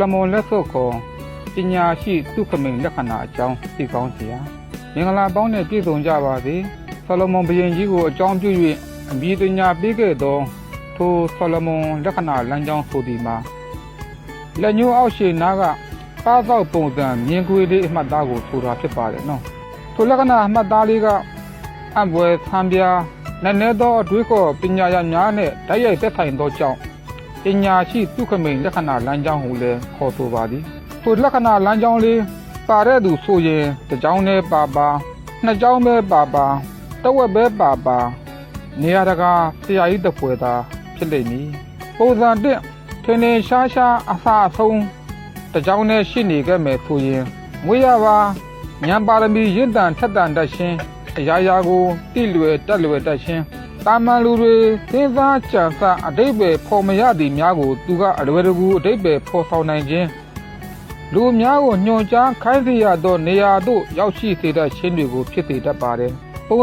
လမွန်လက်စွပ်ခေါ်ပညာရှိသူခမိန်လက္ခဏာအကြောင်းသိကောင်းစရာမင်္ဂလာပေါင်းနဲ့ပြည့်စုံကြပါစေဆလမွန်ဘုရင်ကြီးကိုအကြောင်းပြု၍အမည်တညာပေးခဲ့သောထိုဆလမွန်လက္ခဏာလမ်းကြောင်းဆိုသည်မှာလက်ညှိုးအောက်ရှိနားကကားသောက်ပုံစံမြင်ကွေလေးအမှတ်သားကိုဆိုတာဖြစ်ပါတယ်နော်ထိုလက္ခဏာအမှတ်သားလေးကအံ့ဘွယ်ဆံပြားနည်းနည်းသောအတွေးခေါ်ပညာရများနဲ့ဓာတ်ရိုက်သက်ဆိုင်သောကြောင့် ပညာရှိသူခမိန်လက္ခဏာလမ်းကြောင်းကိုလည်းခေါ်ဆိုပါသည်ထိုလက္ခဏာလမ်းကြောင်းလေးပါတဲ့သူဆိုရင်တစ်ကြောင်းနဲ့ပါပါနှစ်ကြောင်းပဲပါပါတဝက်ပဲပါပါနေရာတကာဆရာကြီးတစ်ပွဲသာဖြစ်လိမ့်မည်ပုံစံတစ်ထင်းထင်းရှားရှားအစာအဆုံးတစ်ကြောင်းနဲ့ရှိနေခဲ့မယ်ဆိုရင်မွေးရပါဉာဏ်ပါရမီရင့်တန်ထက်တန်တတ်ခြင်းအရာရာကိုတိလွယ်တက်လွယ်တတ်ခြင်း တာမန်လူတွေသင်္စားကြံစအတိတ်ပဲဖော်မရသည်များကိုသူကအလွယ်တကူအတိတ်ပဲဖော်ဆောင်နိုင်ခြင်းလူများကိုညွှန်ကြားခိုင်းစေရသောနေရာသို့ရောက်ရှိစေတတ်ခြင်းတွေကိုဖြစ်စေတတ်ပါတယ်ပုံ